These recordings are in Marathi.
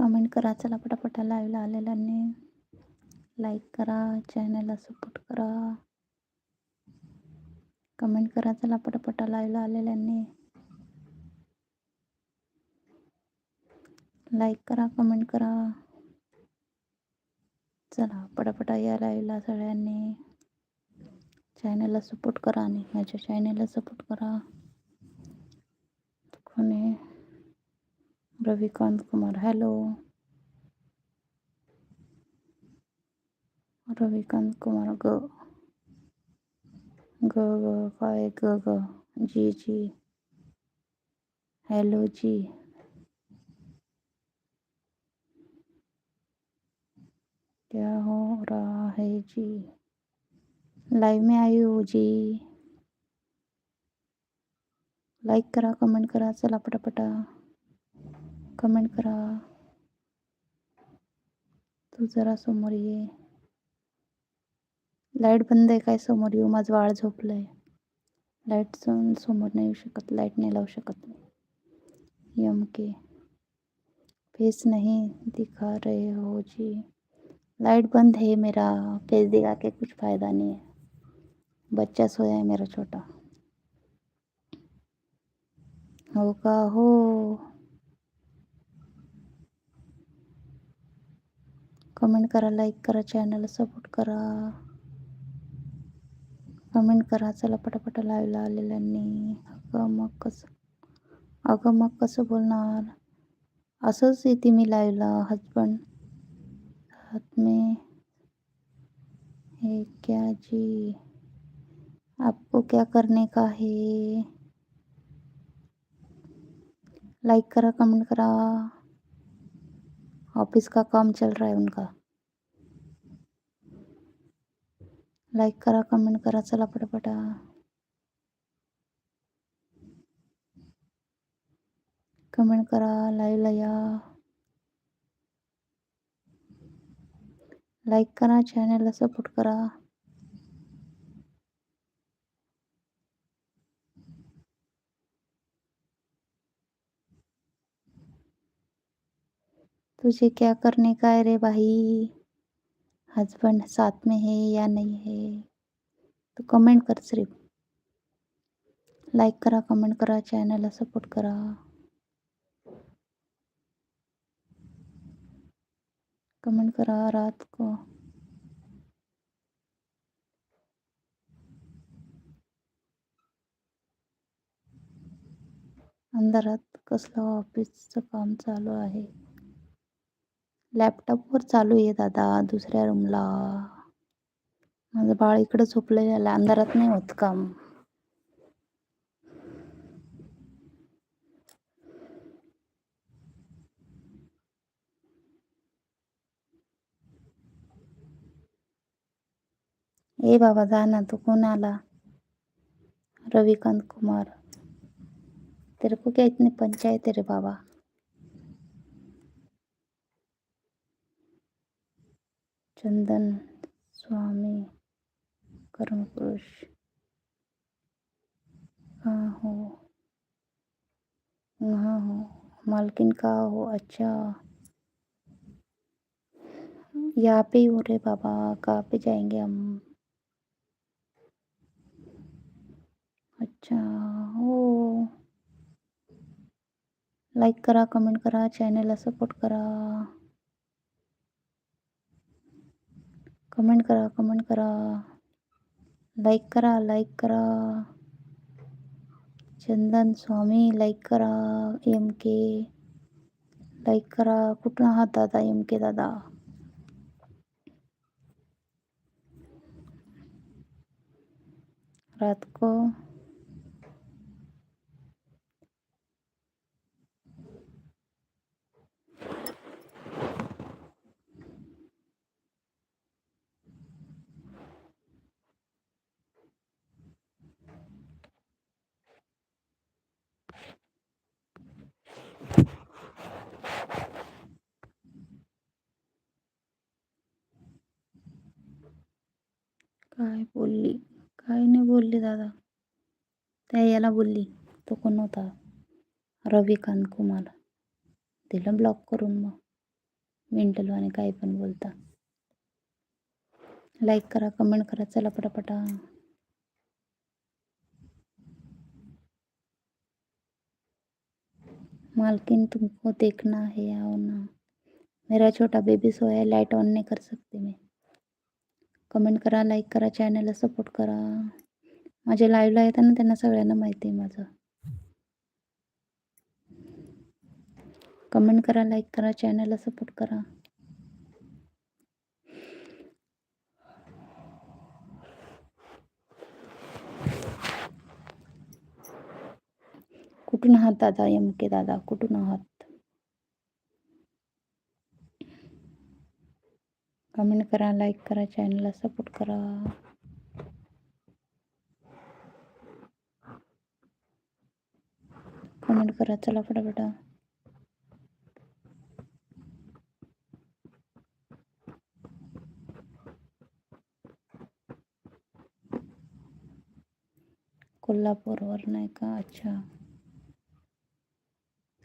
कमेंट करा. चला पटापटा लाईव्हला आलेल्यांनी लाईक करा चॅनलला सपोर्ट करा. कमेंट करा. चला पटापटा लाईव्हला आलेल्यांनी लाईक करा कमेंट करा. चला पटापटा या लाईव्हला सगळ्यांनी. चॅनलला सपोर्ट करा आणि माझ्या चॅनलला सपोर्ट करा. रविकांत कुमार, हेलो। रविकांत कुमार, ग। ग ग काय ग ग। जी जी। हेलो, जी। क्या हो रहा है, जी? लाइव में आई हो, जी? लाईक करा, कमेंट करा, चला पटापटा कमेंट करा। तू जरा समोर ये. लाईट बंद आहे काय समोर? येऊ, माझं बाळ झोपलं आहे लाईट समोर नाही येऊ शकत. लाईट नाही लावू शकत यम के फेस नहीं दिखा रहे हो जी. लाइट बंद है मेरा. फेस दिखा के कुछ फ़ायदा नहीं है बच्चा सोया है मेरा छोटा. हो का? हो. कमेंट करा लाईक करा चॅनलला सपोर्ट करा. कमेंट करा, चला पटापट लाईव्हला आलेल्यांनी. अगं मग कसं? अगं मग कसं बोलणार? असंच येते मी लाईव्हला हजबंड में. क्या जी? आपको क्या करने का है? लाइक करा, कमेंट करा. ऑफिस का काम चल रहा है उनका? लाइक करा कमेंट करा चला पटापटा. कमेंट करा लाईव्हला या. लाईक करा चॅनलला सपोर्ट करा. तुझे क्या करने का है रे भाई? हस्बैंड साथ में है या नहीं है? तो कमेंट कर सिर्फ़। लाईक करा कमेंट करा चॅनलला सपोर्ट करा। कमेंट करा रात को। अंधारात कसलं ऑफिसचं काम चालू आहे? लॅपटॉपवर चालू आहे दादा दुसऱ्या रूमला माझं बाळ इकडं झोपलेलं अंधारात नाही होत काम. ए बाबा जा ना तू कोण आला? रविकांत कुमार. तेरे को क्या इतनी पंचायत रे बाबा? चंदन, स्वामी कर्म पुरुष कहाँ हो? वहाँ हो? मालकिन का हो? अच्छा। यहाँ पे ही हो रहे बाबा। कहाँ पे जाएँगे हम? अच्छा हो। लाईक करा कमेंट करा चॅनलला सपोर्ट करा। कमेंट करा कमेंट करा। लाइक करा लाइक करा। चंदन स्वामी लाइक करा। एम के लाईक करा। कुठून आहात दादा एम के दादा? रात को काय बोलली? काय नाही दादा. तो कोण होता? रविकांत कुमार. दिलं ब्लॉक करून मग. मेंटल आणि काही बोलता. लाईक करा कमेंट करा, चला पटापटा. मालकिन, तुमको देखना है आओ ना. मेरा छोटा बेबी सोया लाइट ऑन नहीं कर सकती मी. कमेंट करा लाईक करा चॅनलला सपोर्ट करा. माझ्या लाईव्हला येतात ना त्यांना सगळ्यांना माहिती आहे माझं. कमेंट करा लाईक करा चॅनलला सपोर्ट करा. कुठून आहात दादा एम के दादा? कुठून आहात? कमेंट करा लाईक करा चॅनलला सपोर्ट करा. कमेंट करा चला फटाफटा. कोल्हापूरवर नाही का? अच्छा.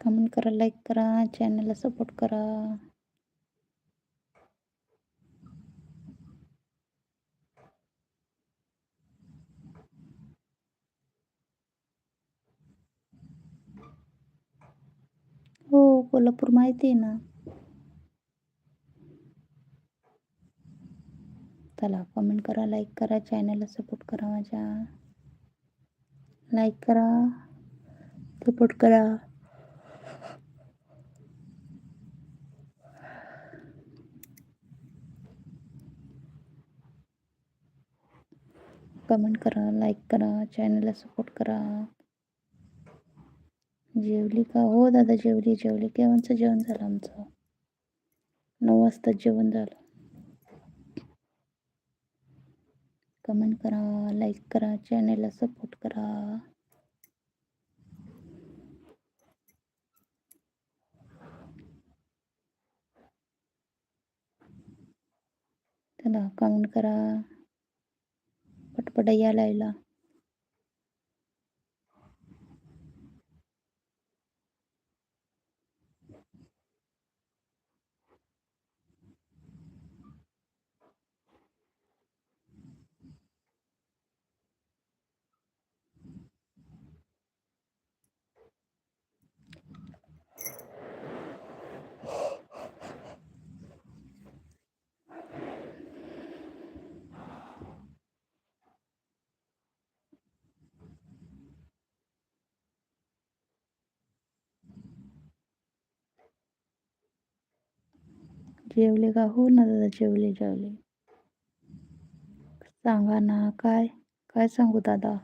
कमेंट करा लाईक करा चॅनलला सपोर्ट करा हो कोल्हापूर माहिती आहे ना. चला कमेंट करा लाईक करा चॅनलला सपोर्ट करा माझ्या. लाईक करा सपोर्ट करा. कमेंट करा लाईक करा चॅनलला सपोर्ट करा. जेवली का? हो दादा जेवली जेवली. केव्हाचं जेवण झालं आमचं? नऊ वाजता जेवण झालं. कमेंट करा लाईक करा चॅनेलला सपोर्ट करा. त्याला कमेंट करा. पटपट या लायला जेवले का? हो ना दादा जेवले जेवले. सांगा ना काय काय सांगू दादा?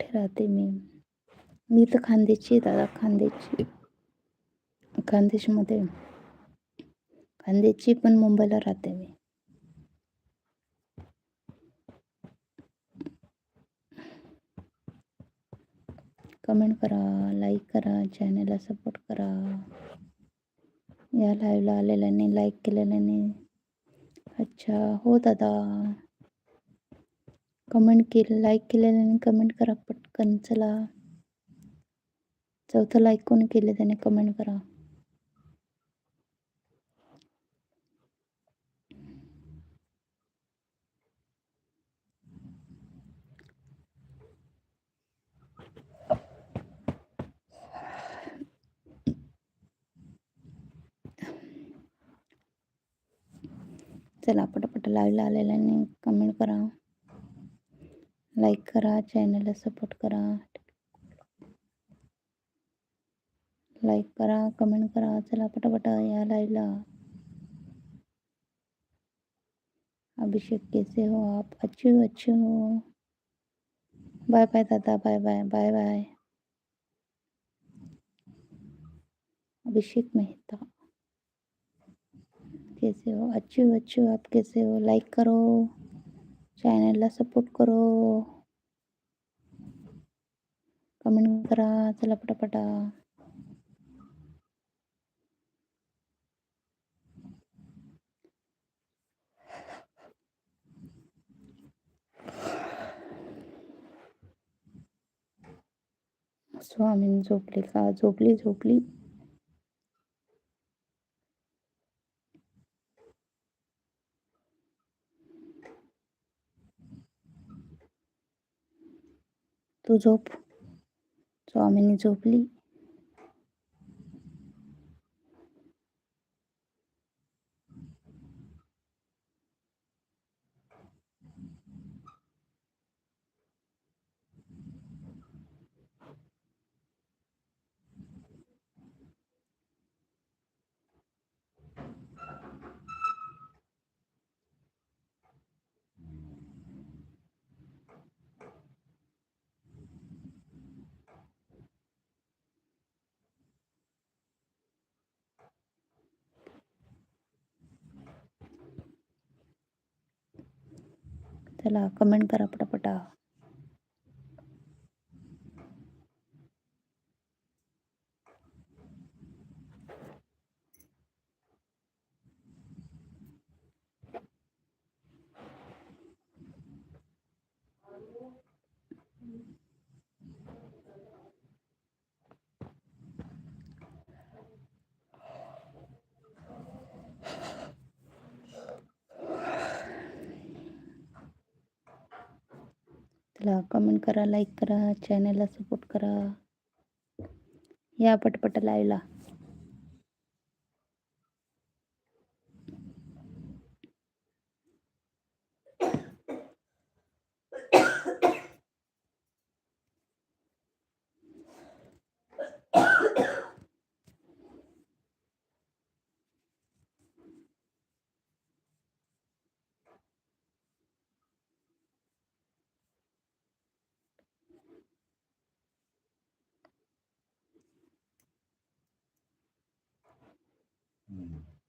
कुठे राहते मी? मी तर खानदेशची दादा खानदेशची खानदेशमध्ये. खानदेशची पण मुंबईला राहते मी. कमेंट करा लाईक करा चॅनलला सपोर्ट करा. या लाईव्हला आलेल्याने लाईक केलेल्याने. अच्छा हो दादा. कमेंट केलं लाईक केलेल्याने कमेंट करा पटकन. चला. चौथं लाईक कोण केले त्याने कमेंट करा. चला पटापट लाईव्हला आलेल्याने कमेंट करा. लाईक करा चॅनलला सपोर्ट करा लाईक करा कमेंट करा, चला पटापट या लाईव्हला अभिषेक कैसे हो आप? अच्छे हो अच्छे हो. बाय बाय दादा bye bye bye bye Abhishek Mehta. कैसे हो? अच्छी हो अच्छी हो, आप कैसे हो? लाइक करो. चॅनलला सपोर्ट करो. कमेंट करा. चला पटापटा. स्वामीन झोपली का? झोपली झोपली. तू झोप स्वामीनी झोपली चला कमेंट करा पटापटा. चला कमेंट करा लाईक करा चॅनलला सपोर्ट करा. या पटपट लाईव्हला 嗯。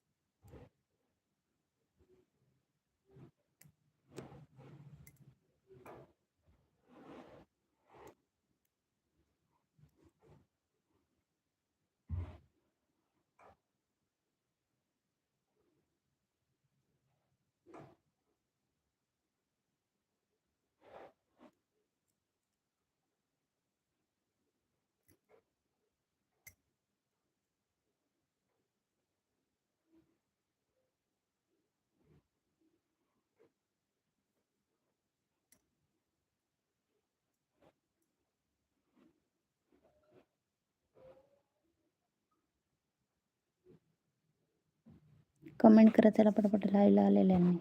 कमेंट करा त्याला पटापट लाईव्हला नाही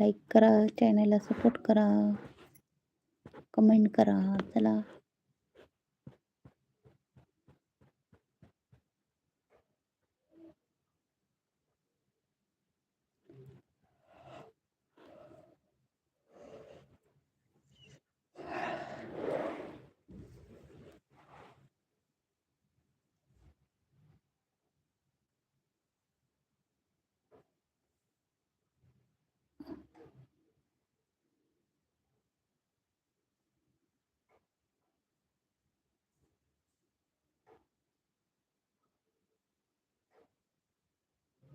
लाईक करा चॅनलला सपोर्ट करा. कमेंट करा चला.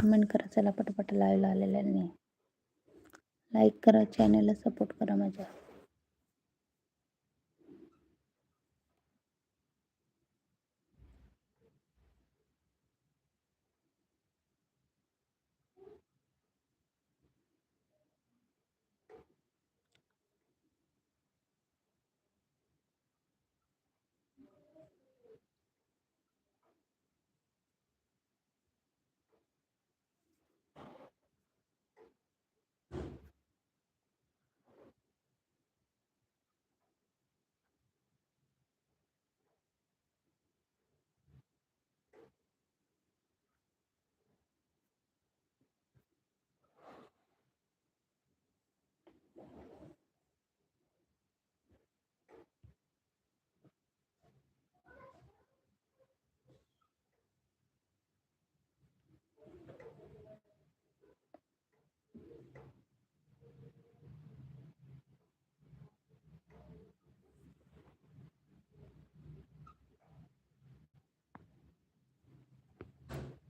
कमेंट करा. चला पटापट लाईव्हला आलेल्यांनी. लाईक करा चॅनलला सपोर्ट करा माझ्या.